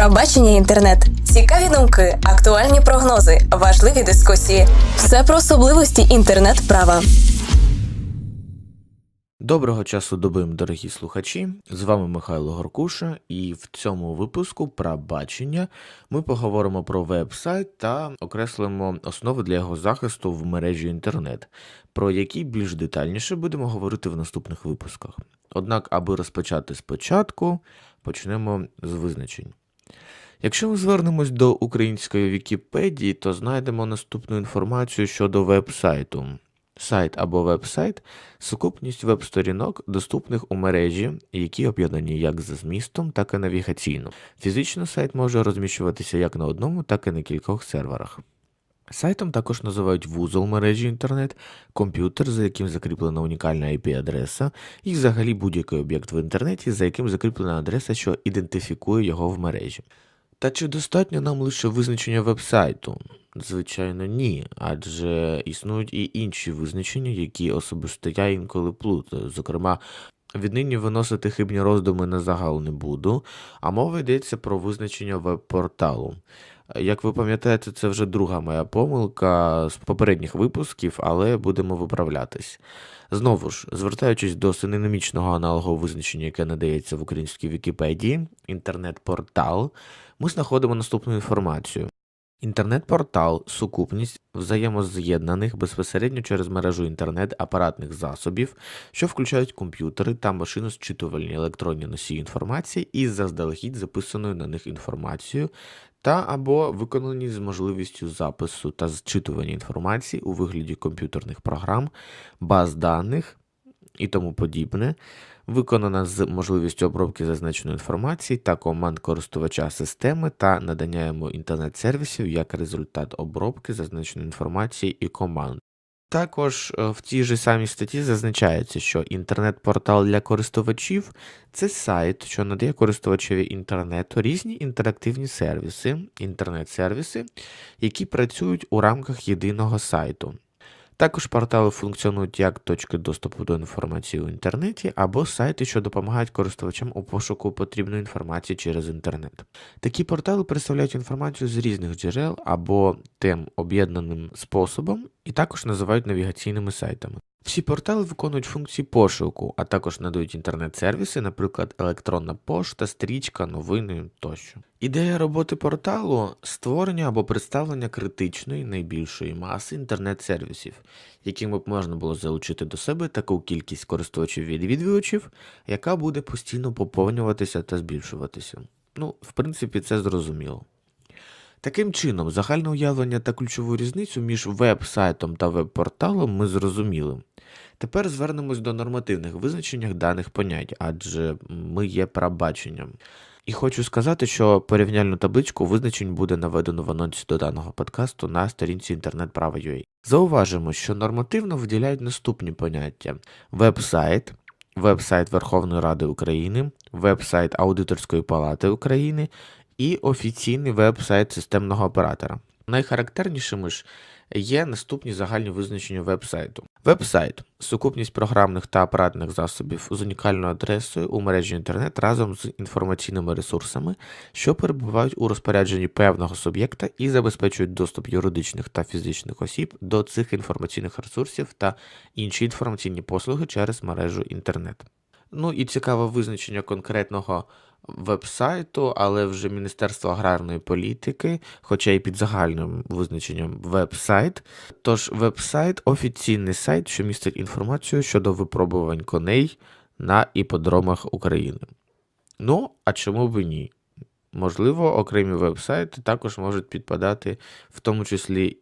Пробачення інтернет, цікаві думки, актуальні прогнози, важливі дискусії. Все про особливості інтернет-права. Доброго часу доби, дорогі слухачі. З вами Михайло Горкуша, і в цьому випуску про бачення ми поговоримо про веб-сайт та окреслимо основи для його захисту в мережі інтернет, про які більш детальніше будемо говорити в наступних випусках. Однак, аби розпочати спочатку, почнемо з визначень. Якщо ми звернемось до української Вікіпедії, то знайдемо наступну інформацію щодо веб-сайту. Сайт або веб-сайт сукупність веб-сторінок, доступних у мережі, які об'єднані як за змістом, так і навігаційно. Фізично сайт може розміщуватися як на одному, так і на кількох серверах. Сайтом також називають вузол мережі інтернет, комп'ютер, за яким закріплена унікальна IP-адреса, і взагалі будь-який об'єкт в інтернеті, за яким закріплена адреса, що ідентифікує його в мережі. Та чи достатньо нам лише визначення веб-сайту? Звичайно, ні, адже існують і інші визначення, які особисто я інколи плутаю. Зокрема, віднині виносити хибні роздуми на загал не буду, а мова йдеться про визначення веб-порталу. Як ви пам'ятаєте, це вже друга моя помилка з попередніх випусків, але будемо виправлятись. Знову ж, звертаючись до синонімічного аналогу визначення, яке надається в українській Вікіпедії, інтернет-портал, ми знаходимо наступну інформацію. Інтернет-портал сукупність взаємоз'єднаних безпосередньо через мережу інтернет апаратних засобів, що включають комп'ютери та машинозчитувальні електронні носії інформації із заздалегідь записаною на них інформацією, та або виконані з можливістю запису та зчитування інформації у вигляді комп'ютерних програм, баз даних і тому подібне, виконана з можливістю обробки зазначеної інформації та команд користувача системи та надання йому інтернет-сервісів як результат обробки зазначеної інформації і команд. Також е, в тій же самій статті зазначається, що інтернет-портал для користувачів це сайт, що надає користувачеві інтернету різні інтерактивні сервіси, інтернет-сервіси, які працюють у рамках єдиного сайту. Також портали функціонують як точки доступу до інформації у інтернеті або сайти, що допомагають користувачам у пошуку потрібної інформації через інтернет. Такі портали представляють інформацію з різних джерел або тем об'єднаним способом і також називають навігаційними сайтами. Всі портали виконують функції пошуку, а також надають інтернет-сервіси, наприклад, електронна пошта, стрічка, новини тощо. Ідея роботи порталу створення або представлення критичної найбільшої маси інтернет-сервісів, якими б можна було залучити до себе таку кількість користувачів і відвідувачів, яка буде постійно поповнюватися та збільшуватися. Ну, в принципі, це зрозуміло. Таким чином, загальне уявлення та ключову різницю між веб-сайтом та веб-порталом ми зрозуміли. Тепер звернемось до нормативних визначень даних понять, адже ми є прабаченням. І хочу сказати, що порівняльну табличку визначень буде наведено в анонсі до даного подкасту на сторінці інтернет-права.ua. Зауважимо, що нормативно виділяють наступні поняття: веб-сайт, веб-сайт Верховної Ради України, веб-сайт Аудиторської палати України і офіційний веб-сайт системного оператора. Найхарактернішими ж є наступні загальні визначення веб-сайту. Веб-сайт сукупність програмних та апаратних засобів з унікальною адресою у мережі інтернет разом з інформаційними ресурсами, що перебувають у розпорядженні певного суб'єкта і забезпечують доступ юридичних та фізичних осіб до цих інформаційних ресурсів та інші інформаційні послуги через мережу інтернет. Ну і цікаве визначення конкретного веб-сайту, але вже Міністерство аграрної політики, хоча й під загальним визначенням веб-сайт. Тож веб-сайт офіційний сайт, що містить інформацію щодо випробувань коней на іподромах України. Ну, а чому б і ні? Можливо, окремі веб-сайти також можуть підпадати, в тому числі і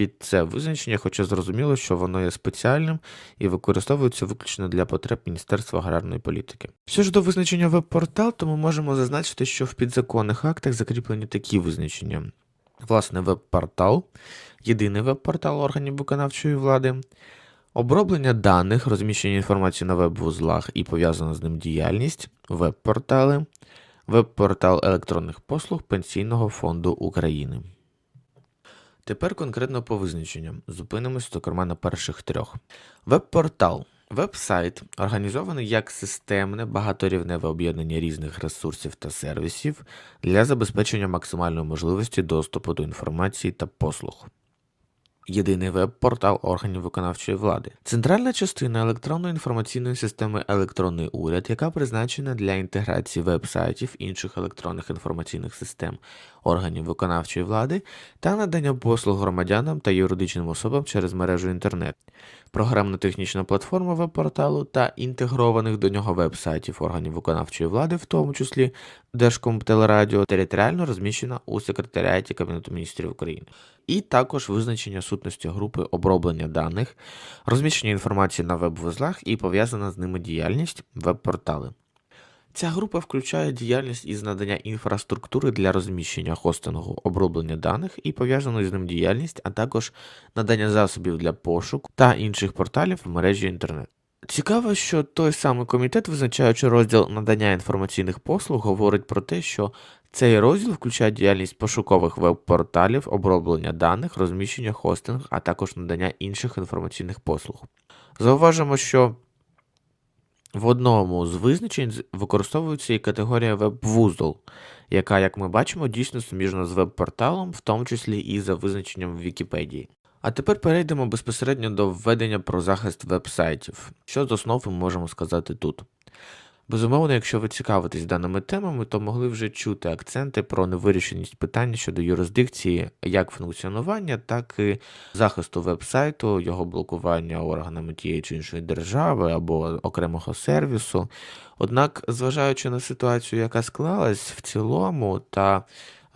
під це визначення, хоча зрозуміло, що воно є спеціальним і використовується виключно для потреб Міністерства аграрної політики. Що ж до визначення веб-портал, то ми можемо зазначити, що в підзаконних актах закріплені такі визначення. Власне, веб-портал, єдиний веб-портал органів виконавчої влади, оброблення даних, розміщення інформації на веб-вузлах і пов'язана з ним діяльність, веб-портали, веб-портал електронних послуг Пенсійного фонду України. Тепер конкретно по визначенням. Зупинимось, зокрема, на перших трьох. Веб-портал Веб-сайт організований як системне багаторівневе об'єднання різних ресурсів та сервісів для забезпечення максимальної можливості доступу до інформації та послуг. Єдиний веб-портал органів виконавчої влади. Центральна частина електронної інформаційної системи Електронний уряд, яка призначена для інтеграції веб-сайтів інших електронних інформаційних систем органів виконавчої влади та надання послуг громадянам та юридичним особам через мережу інтернет. Програмно-технічна платформа веб-порталу та інтегрованих до нього веб-сайтів органів виконавчої влади, в тому числі Держкомтелерадіо, територіально розміщена у секретаріаті Кабінету міністрів України. І також визначення сутності групи оброблення даних, розміщення інформації на веб-вузлах і пов'язана з ними діяльність веб-портали. Ця група включає діяльність із надання інфраструктури для розміщення хостингу, оброблення даних і пов'язану з ним діяльність, а також надання засобів для пошуку та інших порталів в мережі інтернет. Цікаво, що той самий комітет, визначаючи розділ надання інформаційних послуг, говорить про те, що цей розділ включає діяльність пошукових веб-порталів, оброблення даних, розміщення хостинг, а також надання інших інформаційних послуг. Зауважимо, що в одному з визначень використовується і категорія веб-вузол, яка, як ми бачимо, дійсно суміжна з веб-порталом, в тому числі і за визначенням в Вікіпедії. А тепер перейдемо безпосередньо до введення про захист веб-сайтів. Що з основ ми можемо сказати тут? Безумовно, якщо ви цікавитесь даними темами, то могли вже чути акценти про невирішеність питання щодо юрисдикції як функціонування, так і захисту веб-сайту, його блокування органами тієї чи іншої держави або окремого сервісу. Однак, зважаючи на ситуацію, яка склалась в цілому, та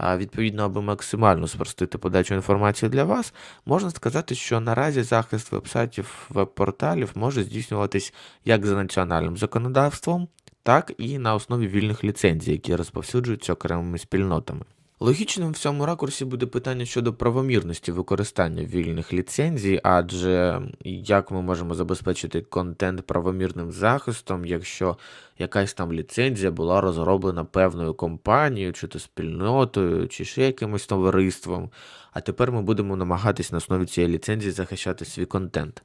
відповідно, аби максимально спростити подачу інформації для вас, можна сказати, що наразі захист веб-сайтів веб-порталів може здійснюватись як за національним законодавством, так і на основі вільних ліцензій, які розповсюджуються окремими спільнотами. Логічним в цьому ракурсі буде питання щодо правомірності використання вільних ліцензій, адже як ми можемо забезпечити контент правомірним захистом, якщо якась там ліцензія була розроблена певною компанією, чи то спільнотою, чи ще якимось товариством, а тепер ми будемо намагатись на основі цієї ліцензії захищати свій контент.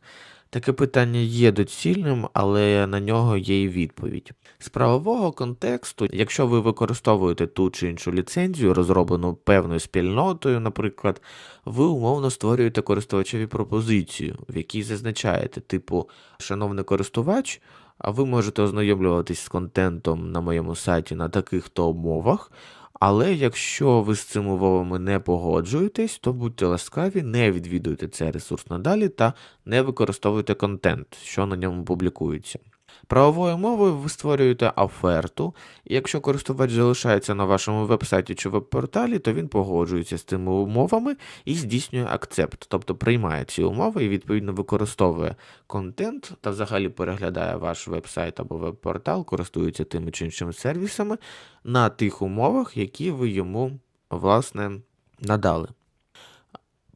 Таке питання є доцільним, але на нього є і відповідь. З правового контексту, якщо ви використовуєте ту чи іншу ліцензію, розроблену певною спільнотою, наприклад, ви умовно створюєте користувачеві пропозицію, в якій зазначаєте, типу, шановний користувач, а ви можете ознайомлюватись з контентом на моєму сайті на таких то умовах. Але якщо ви з цими умовами не погоджуєтесь, то будьте ласкаві, не відвідуйте цей ресурс надалі та не використовуйте контент, що на ньому публікується. Правовою мовою ви створюєте оферту, і якщо користувач залишається на вашому веб-сайті чи веб-порталі, то він погоджується з цими умовами і здійснює акцепт, тобто приймає ці умови і відповідно використовує контент та взагалі переглядає ваш веб-сайт або веб-портал, користується тими чи іншими сервісами на тих умовах, які ви йому власне надали.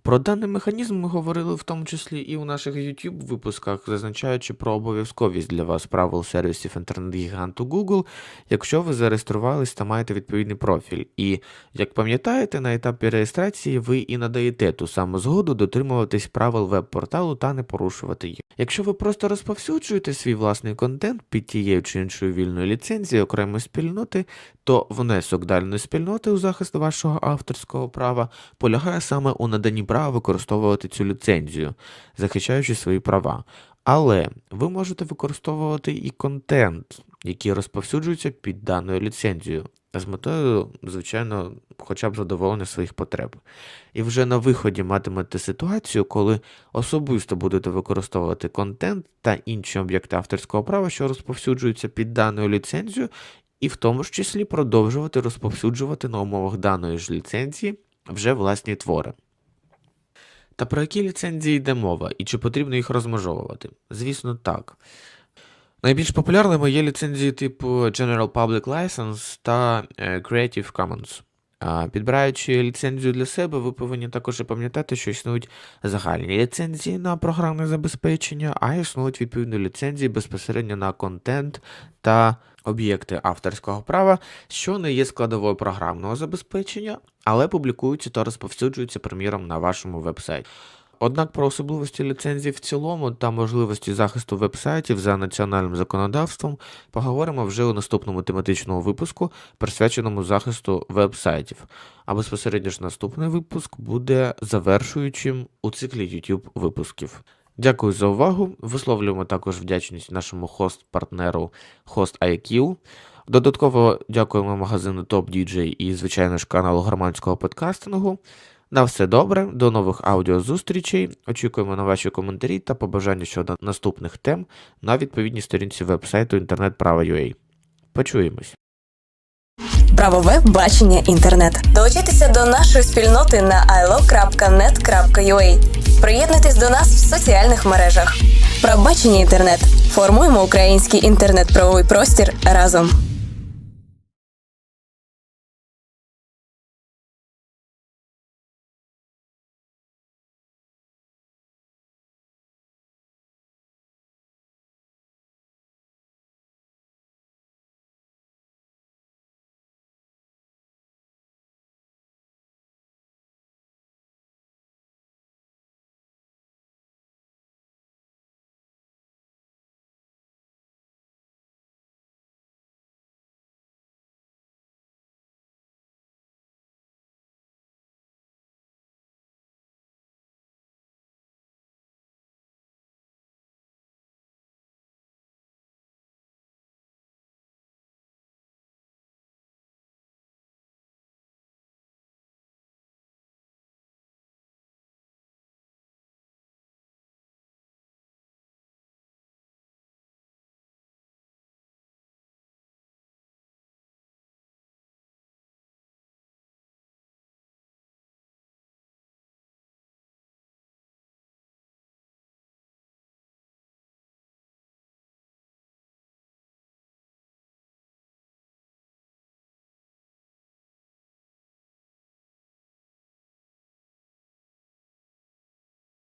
Про даний механізм ми говорили в тому числі і у наших YouTube випусках, зазначаючи про обов'язковість для вас правил сервісів інтернет-гіганту Google, якщо ви зареєструвались та маєте відповідний профіль. І, як пам'ятаєте, на етапі реєстрації ви і надаєте ту саму згоду дотримуватись правил веб-порталу та не порушувати їх. Якщо ви просто розповсюджуєте свій власний контент під тією чи іншою вільною ліцензією окремої спільноти, то внесок дальної спільноти у захист вашого авторського права полягає саме у наданні права використовувати цю ліцензію, захищаючи свої права. Але ви можете використовувати і контент, який розповсюджується під даною ліцензією, з метою, звичайно, хоча б задоволення своїх потреб. І вже на виході матимете ситуацію, коли особисто будете використовувати контент та інші об'єкти авторського права, що розповсюджуються під даною ліцензією, і в тому ж числі продовжувати розповсюджувати на умовах даної ж ліцензії вже власні твори. Та про які ліцензії йде мова і чи потрібно їх розмежовувати? Звісно, так. Найбільш популярними є ліцензії типу General Public License та е, Creative Commons. Підбираючи ліцензію для себе, ви повинні також пам'ятати, що існують загальні ліцензії на програмне забезпечення, а існують відповідні ліцензії безпосередньо на контент та об'єкти авторського права, що не є складовою програмного забезпечення, але публікуються та розповсюджуються, приміром, на вашому веб-сайті. Однак про особливості ліцензій в цілому та можливості захисту веб-сайтів за національним законодавством поговоримо вже у наступному тематичному випуску, присвяченому захисту веб-сайтів. А безпосередньо ж наступний випуск буде завершуючим у циклі YouTube випусків. Дякую за увагу. Висловлюємо також вдячність нашому хост-партнеру HostIQ. Додатково дякуємо магазину Top DJ і, звичайно ж, каналу громадського подкастингу. На все добре, до нових аудіозустрічей. Очікуємо на ваші коментарі та побажання щодо наступних тем на відповідній сторінці веб-сайту Почуємось. Правове бачення інтернет. Долучайтеся до нашої спільноти на ilo.net.ua. Приєднуйтесь до нас в соціальних мережах. Правбачення інтернет. Формуємо український інтернет-правовий простір разом.